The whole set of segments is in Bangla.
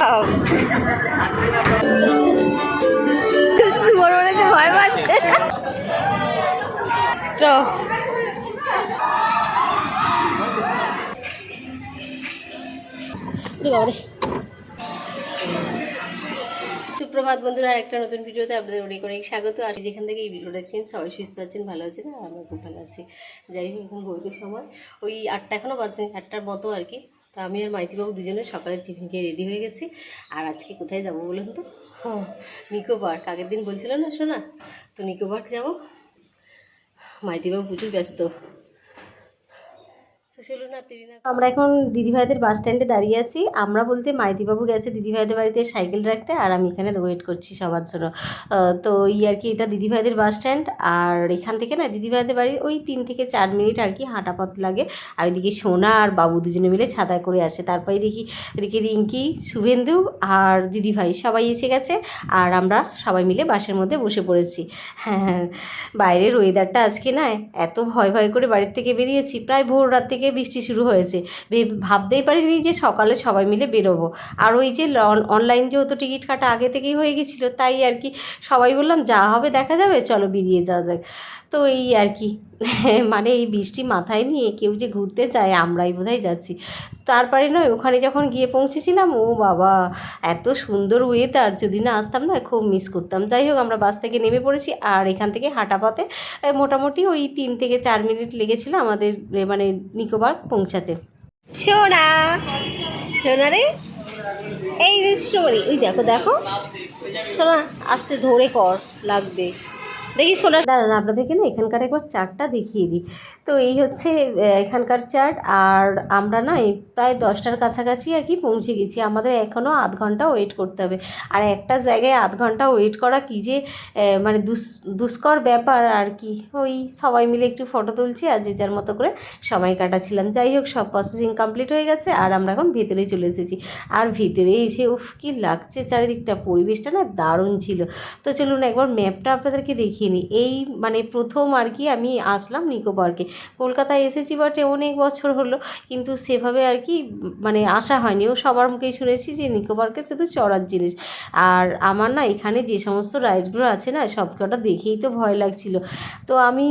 ভয় সুপ্রভাত বন্ধুরা আর একটা নতুন ভিডিওতে আপনাদের অনেক অনেক স্বাগত। আর যেখান থেকে এই ভিডিও দেখছেন, সবাই সুস্থ আছেন, ভালো আছেন, আর আমরা খুব ভালো আছি। যাই হোক, এখন ভোরের সময়। ওই আটটা এখনও বাজে আটটার মতো আর কি। তা আমি আর মাইতিবাবু দুজনে সকালের টিফিন খেয়ে রেডি হয়ে গেছি। আর আজকে কোথায় যাব বলুন তো? নিকো পার্ক। আগের দিন বলছিল না শোনা তো নিকো পার্ক যাব। মাইতিবাবু প্রচুর ব্যস্ত। আমরা এখন দিদিভাইদের বাস স্ট্যান্ডে দাঁড়িয়ে আছি। আমরা বলতে মাইতিবাবু গেছে, দিদিভাইদের বাড়িতে সাইকেল রাখতে, আর আমি এখানে ওয়েট করছি সবার জন্য। তো এই আর কি, এটা দিদিভাইদের বাস স্ট্যান্ড আর এখান থেকে না, দিদিভাইদের বাড়ি ওই তিন থেকে চার মিনিট আর কি হাঁটা পথ লাগে। আর এদিকে সোনা আর বাবু দুজনে মিলে ছাতায় করে আসে। তারপরে দেখি, এদিকে রিঙ্কি, শুভেন্দু আর দিদিভাই সবাই এসে গেছে, আর আমরা সবাই মিলে বাসের মধ্যে বসে পড়েছি। হ্যাঁ বাইরের ওয়েদারটা আজকে না, এত ভয় ভয় করে বাড়ির থেকে বেরিয়েছি। প্রায় ভোর রাত থেকে বৃষ্টি শুরু হয়েছে। ভাবতেই পারিনি যে সকালে সবাই মিলে বেরোবো। আর ওই যে অনলাইন যেহেতু টিকিট কাটা আগে থেকেই হয়ে গেছিল, তাই আর কি সবাই বললাম, যা হবে দেখা যাবে, চলো বেরিয়ে যাওয়া যাক। তো এই আর কি। মানে এই বৃষ্টি মাথায় নিয়ে কেউ যে ঘুরতে চায়, আমরাই বোধহয় যাচ্ছি। তারপরে নয়, ওখানে যখন গিয়ে পৌঁছেছিলাম, ও বাবা, এত সুন্দর ওয়েদার যদি না আসতাম না, খুব মিস করতাম। যাই হোক, আমরা বাস থেকে নেমে পড়েছি আর এখান থেকে হাঁটা পথে মোটামুটি ওই তিন থেকে চার মিনিট লেগেছিল আমাদের মানে নিকোবার পৌঁছাতে। সোনা সোনা রে। এই দেখো দেখো। সোনা আস্তে ধরে কর, লাগবে। দেখি সোনা দাঁড়ান আপনাদেরকে না এখানকার একবার চার্টটা দেখিয়ে দিই। তো এই হচ্ছে এখানকার চার্ট, আর আমরা না এই প্রায় দশটার কাছাকাছি আর কি পৌঁছে গেছি। আমাদের এখনও আধ ঘণ্টা ওয়েট করতে হবে। আর একটা জায়গায় আধ ঘণ্টা ওয়েট করা কী যে মানে দুষ্কর ব্যাপার আর কি। ওই সবাই মিলে একটু ফটো তুলছি আর যে যার মতো করে সময় কাটাচ্ছিলাম। যাই হোক, সব প্রসেসিং কমপ্লিট হয়ে গেছে আর আমরা এখন ভেতরে চলে এসেছি। আর ভেতরে এসে, উফ, কি লাগছে চারিদিকটা। পরিবেশটা না দারুণ ছিল। তো চলুন একবার ম্যাপটা আপনাদেরকে দেখিয়ে নিই এই মানে প্রথম আর কি আমি আসলাম নিকো পার্কে কলকাতায় এসেছি বটে অনেক বছর হলো, কিন্তু সেভাবে আর কি মানে আসা হয়নি। ও সবার মুখেই শুনেছি যে নিকো পার্কে শুধু চড়ার জিনিস। আর আমার না এখানে যে সমস্ত রাইডগুলো আছে না, সব কটা দেখেই তো ভয় লাগছিল। তো আমি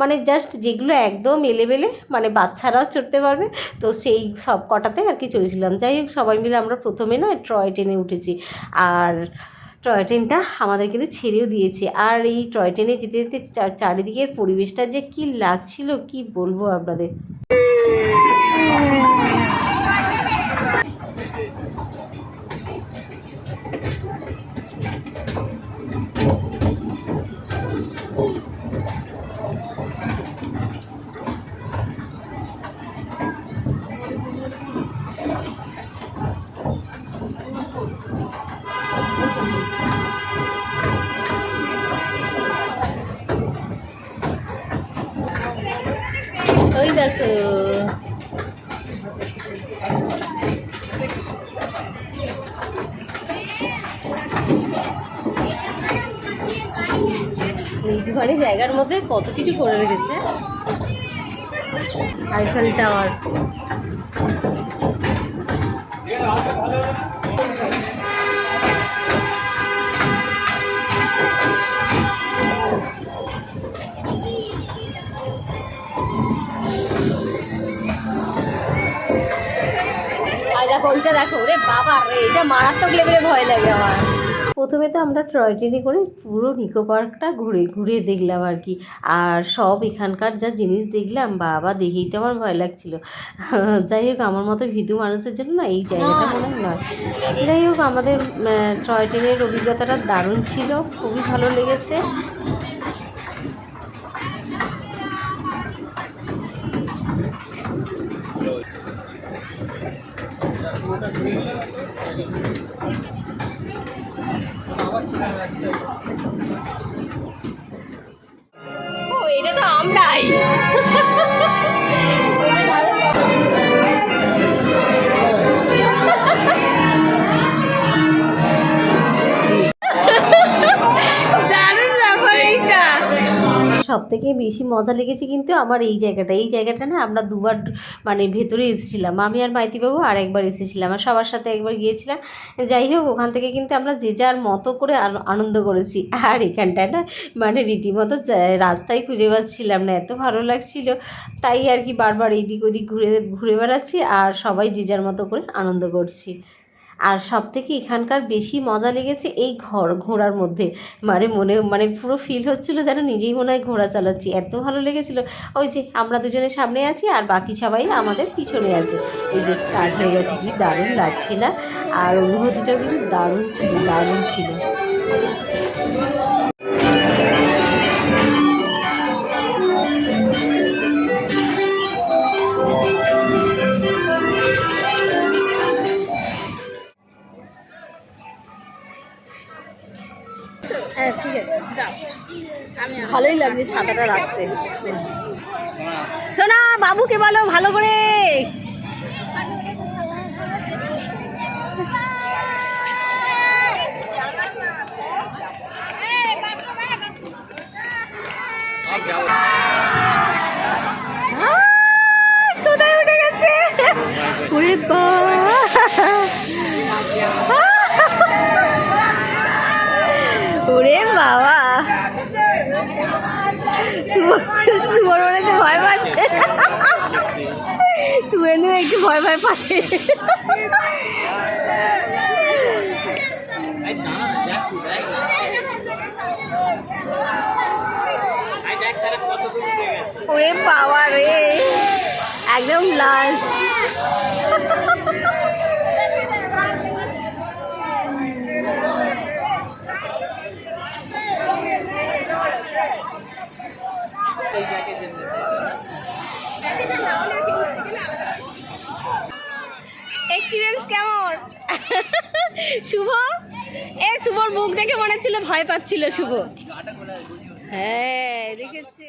মানে জাস্ট যেগুলো একদম এলেবেলে মানে বাচ্চারাও চড়তে পারবে, তো সেই সব কটাতে আর কি চলেছিলাম যাই হোক, সবাই মিলে আমরা প্রথমে না ট্রয় ট্রেনে উঠেছি। আর টয় ট্রেনটা আমাদের কিন্তু ছেড়েও দিয়েছে। আর এই টয় ট্রেনে যেতে যেতে চারিদিকের পরিবেশটা যে কি লাগছিল, কি বলব আপনাদের? কত কিছু করে রেখেছে। আইফেল টাওয়ার দেখো, ওইটা দেখো রে বাবা রে, এটা মারাত্মক লেভেলে ভয় লাগে আমার। প্রথমে তো আমরা টয় ট্রেনে করে পুরো নিকো পার্কটা ঘুরে ঘুরে দেখলাম আর কি। আর সব এখানকার যা জিনিস দেখলাম, বাবা দেখেই তো আমার ভয় লাগছিল। যাই হোক, আমার মতো ভীতু মানুষের জন্য না এই জায়গাটা মনে হয় নয়। যাই হোক, আমাদের টয় ট্রেনের অভিজ্ঞতাটা দারুণ ছিল, খুবই ভালো লেগেছে। থেকে বেশি মজা লেগেছে কিন্তু আমার এই জায়গাটা। এই জায়গাটা না আমরা দুবার মানে ভেতরে এসেছিলাম। আমি আর মাইতিবাবু আর একবার এসেছিলাম। আর সবার সাথে একবার গিয়েছিলাম। যাই হোক, ওখান থেকে কিন্তু আমরা যে যার মতো করে আন- আনন্দ করেছি। আর এখানটায় না মানে রীতিমতো রাস্তায় খুঁজে পাচ্ছিলাম না। এত ভালো লাগছিল। তাই আর কি বারবার এইদিক ওদিক ঘুরে ঘুরে বেড়াচ্ছি। আর সবাই যে যার মতো করে আনন্দ করছি। আর সব থেকে এখানকার বেশি মজা লেগেছে এই ঘর, ঘোড়ার মধ্যে। মানে মনে মানে পুরো ফিল হচ্ছিল যেন নিজেই মনে হয় ঘোড়া চালাচ্ছি। এত ভালো লেগেছিলো। ওই যে আমরা দুজনের সামনে আছি আর বাকি সবাই আমাদের পিছনে আছে। এই যে স্টার্ট হয়ে গেছে, কি দারুণ লাগছে না? আর অনুভূতিটাও কিন্তু দারুণ ছিল দারুণ ছিল। হ্যাঁ ভালোই লাগছে ছাতাটা রাখতে। শোনা বাবুকে বলো ভালো করে। উঠে গেছে? ওরে বাবা। সুবর মনে তো ভয় পাচ্ছে। সুয়েন্দু একটু ভয় ভয় পাচ্ছে। ওরে বাবা রে। একদম লাস্ট। এক্সপিরিয়েন্স কেমন? শুভ? এ শুভর মুখ দেখে মনে হচ্ছিল ভয় পাচ্ছিল শুভ। হ্যাঁ দেখেছে।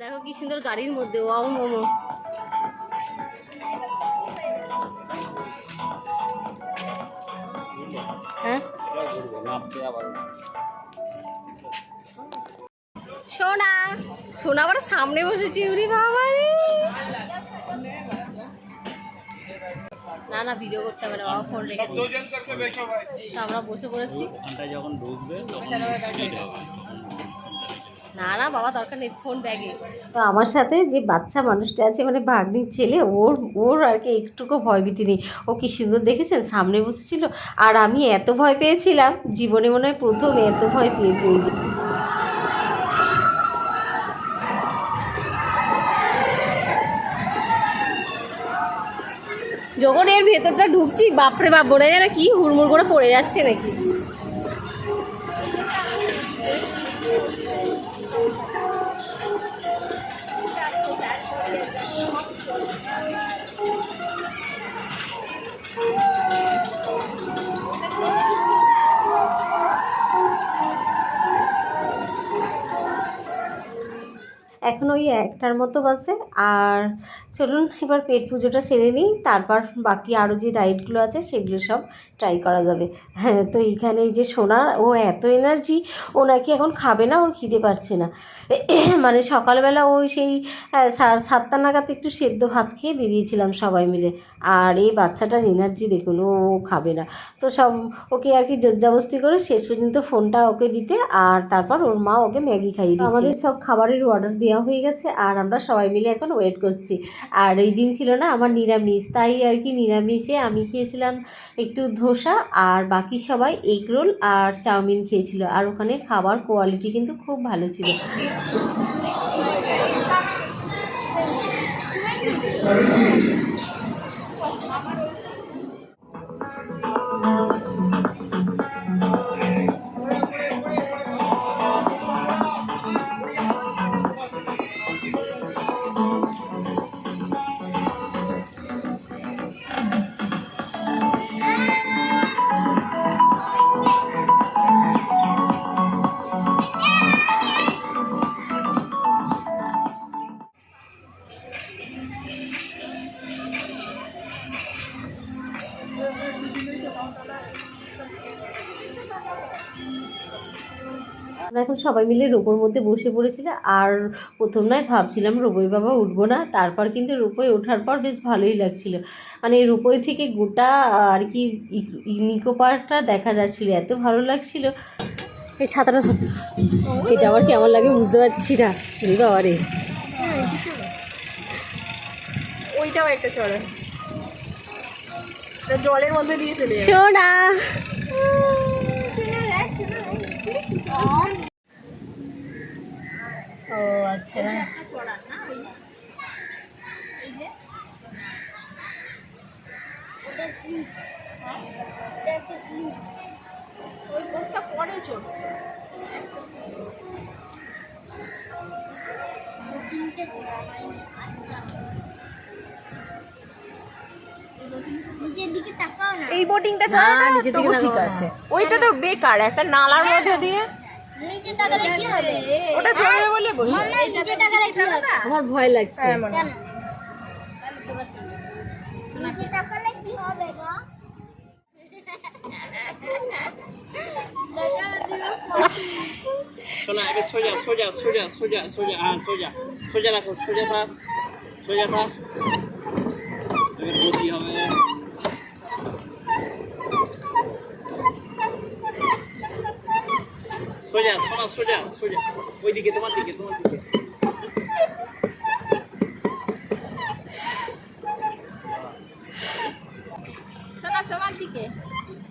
দেখো কি সুন্দর গাড়ির মধ্যে, ওয়াও, মোমো। হ্যাঁ? সোনা সোনা আবার সামনে বসেছি, উরি বাবা না না ভিডিও করতে না বাবা ফোন রেখে দিই তো আমরা বসে পড়েছি। যখন ঢুকবে। না না বাবা দরকার নেই ফোন ব্যাগে তো আমার সাথে যে বাচ্চা মানুষটা আছে মানে ভাগ্নির ছেলে ওর ওর আর কি একটুকু ভয়ভীতি নেই। ও কি সুন্দর দেখেছেন? সামনে বসেছিল। আর আমি এত ভয় পেয়েছিলাম জীবনে মনে হয় প্রথম এত ভয় পেয়েছি। ওই যে যখন এর ভেতরটা ঢুকছি, বাপরে বাপ, মনে যায় না কি হুড়মুড় করে পড়ে যাচ্ছে নাকি? এখন ওই একটার মতো বাজে, আর চলুন এবার পেট পুজোটা সেরে নিই, তারপর বাকি আরও যে রাইডগুলো আছে সেগুলো সব ট্রাই করা যাবে। হ্যাঁ তো এইখানে এই যে সোনা, ও এত এনার্জি ও নাকি এখন খাবে না, ওর খিদে পারছে না। মানে সকালবেলা ওই সেই সাতটা নাগাদ একটু সেদ্ধ ভাত খেয়ে বেরিয়েছিলাম সবাই মিলে। আর এই বাচ্চাটার এনার্জি দেখুন, ও ও খাবে না। তো সব ওকে আর কি জোরজাবস্তি করে শেষ পর্যন্ত ফোনটা ওকে দিতে, আর তারপর ওর মা ওকে ম্যাগি খাইয়ে দিচ্ছে। আমাদের সব খাবারের অর্ডার দেওয়া হয়ে গেছে, আর আমরা সবাই মিলে এখন ওয়েট করছি। আর ওই দিন ছিল না আমার নিরামিষ, তাই আর কি নিরামিষে আমি খেয়েছিলাম একটু ধোসা আর বাকি সবাই এগ রোল আর চাউমিন খেয়েছিল আর ওখানে খাবার কোয়ালিটি কিন্তু খুব ভালো ছিল। Thank এখন সবাই মিলে রোপোর মধ্যে বসে পড়েছিলাম আর প্রথম নয় ভাবছিলাম রোপই বাবা উঠবো না। তারপর কিন্তু রোপই ওঠার পর বেশ ভালোই লাগছিল। মানে রোপই থেকে গোটা আর কি নিকো পার্কটা দেখা যাচ্ছিল। এত ভালো লাগছিল। এই ছাতাটা এটা আবার কেমন লাগে বুঝতে পারছি না। রে বাবা রে। ওইটাও একটা চড়া জলের মধ্যে দিয়ে চলে যাবে সোনা ও আচ্ছা। পরে চড়ছে না। এই বোটিংটা না, চড়াটা তবু ঠিক আছে। ওইটা তো বেকার একটা নালার মধ্যে দিয়ে নিচে তাকালে কি হবে? ওটা চড়বে বলে বসে। মাম্মা নিচে তাকালে কি হবে? আমার ভয় লাগছে। হ্যাঁ, কেন? কি হবে গো? সোজা সোজা সোজা সোজা সোজা হ্যাঁ সোজা। সোজা রাখো সোজা থাক সোজা থাক। গতি হবে। সোজা শোনা সোজা সোজা। ওইদিকে তোমার দিকে তোমার দিকে। তোমার দিকে।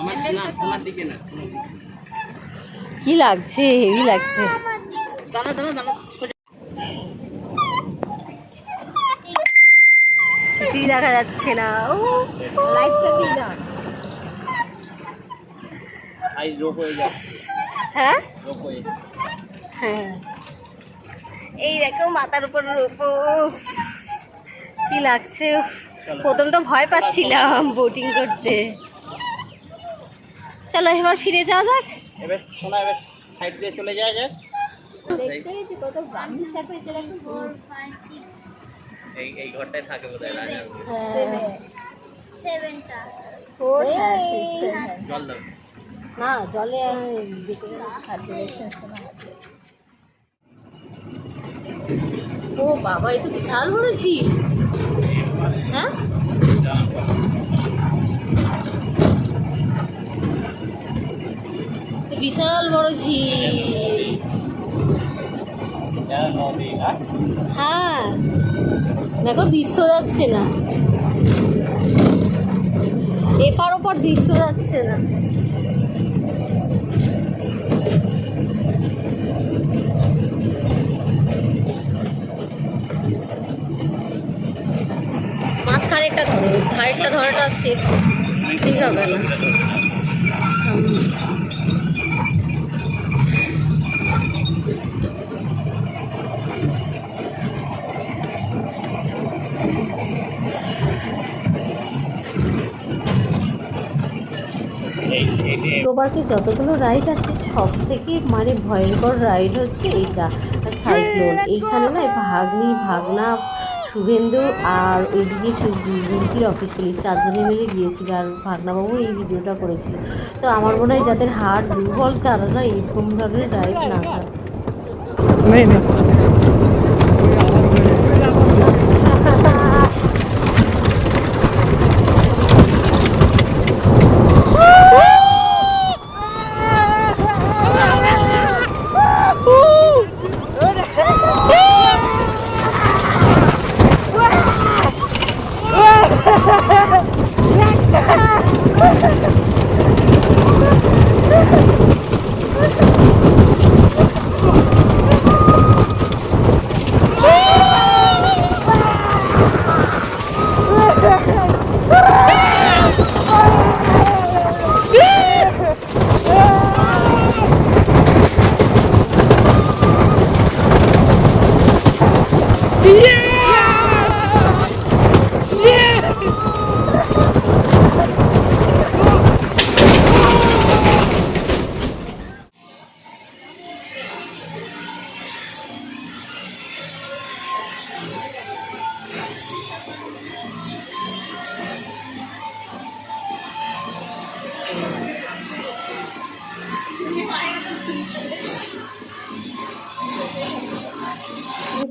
আমার না দিকে। না তোমার কি লাগছে? হেভি লাগছে। দাঁড়া দাঁড়া দাঁড়া সোজা। কিছুই দেখা যাচ্ছে না। ও লাইটটা দিয়ে দাও। আই রোপ হয়ে হ্যাঁ? এই দেখো মাথার উপর রোপো কি লাগছে প্রথম তো ভয় পাচ্ছিলাম বোটিং করতে। চলো এবার ফিরে যাওয়া যাক। এবার শোনা এবার সাইড দিয়ে চলে যাওয়া যাক। কত ব্রাহ্মী থাকবে এটা দেখো ফোর ফাইভ সিক্স এই এই ঘরটায় থাকে বোধহয় রাজা। সেভেনটা জল দাও। না, জলে ও বাবা এই তো বিশাল বড় ঝিল। হ্যাঁ? বিশাল বড় ঝিল। হ্যাঁ। দেখো, দৃশ্য যাচ্ছে না। এপার ওপর দৃশ্য যাচ্ছে না। ধরো ধারেরটা ধরাটা সেফ ঠিক হবে না। পার্কে যতগুলো রাইড আছে সব থেকে মানে ভয়ঙ্কর রাইড হচ্ছে এইটা সাইক্লোন। এইখানে না ভাগ্নি ভাগনা শুভেন্দু আর ওইদিকে রিঙ্কির অফিস কলিগ চারজনে মিলে গিয়েছিল আর ভাগনাবাবু এই ভিডিওটা করেছিল। তো আমার মনে হয় যাদের হার্ট দুর্বল তারা না এরকম ধরনের ডাইরেক্ট না नहीं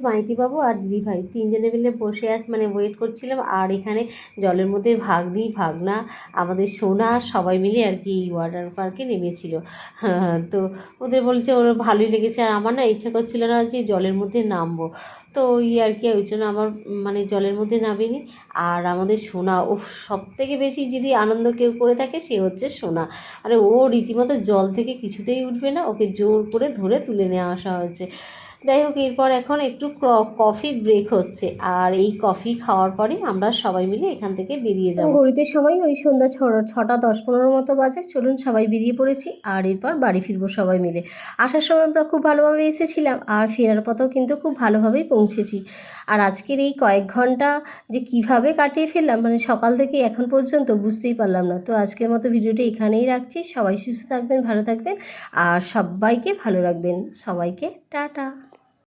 মাইতিবাবু আর দিদিভাই তিনজনে মিলে বসে আছি মানে ওয়েট করছিলাম। আর এখানে জলের মধ্যে ভাগ্নি ভাগনা আমাদের সোনা সবাই মিলে আর কি ওয়াটার পার্কে নেমেছিল। হ্যাঁ, তো ওদের বলছে ওরা ভালোই লেগেছে। আর আমার না ইচ্ছা করছিল না যে জলের মধ্যে নামবো। তো ওই আর কি, ওই জন্য আমার মানে জলের মধ্যে নামিনি। আর আমাদের সোনা ও সব থেকে বেশি যদি আনন্দ কেউ করে থাকে সে হচ্ছে সোনা। আরে ও রীতিমতো জল থেকে কিছুতেই উঠবে না, ওকে জোর করে ধরে তুলে নিয়ে আসা হয়েছে। যাই হোক, এরপর এখন একটু কফি ব্রেক হচ্ছে। আর এই কফি খাওয়ার পরে আমরা সবাই মিলে এখান থেকে বেরিয়ে যাব। ঘড়িতে সময় ওই সন্ধ্যা ছ- ছটা দশ পনেরো মতো বাজে, চলুন সবাই বেরিয়ে পড়েছি। আর এরপর বাড়ি ফিরবো সবাই মিলে। আসার সময় আমরা খুব ভালোভাবে এসেছিলাম, আর ফেরার পথেও কিন্তু খুব ভালোভাবেই পৌঁছেছি। আর আজকের এই কয়েক ঘণ্টা যে কীভাবে কাটিয়ে ফেললাম মানে সকাল থেকে এখন পর্যন্ত বুঝতেই পারলাম না। তো আজকের মতো ভিডিওটি এখানেই রাখছি। সবাই সুস্থ থাকবেন, ভালো থাকবেন। আর সবাইকে ভালো রাখবেন। সবাইকে টাটা।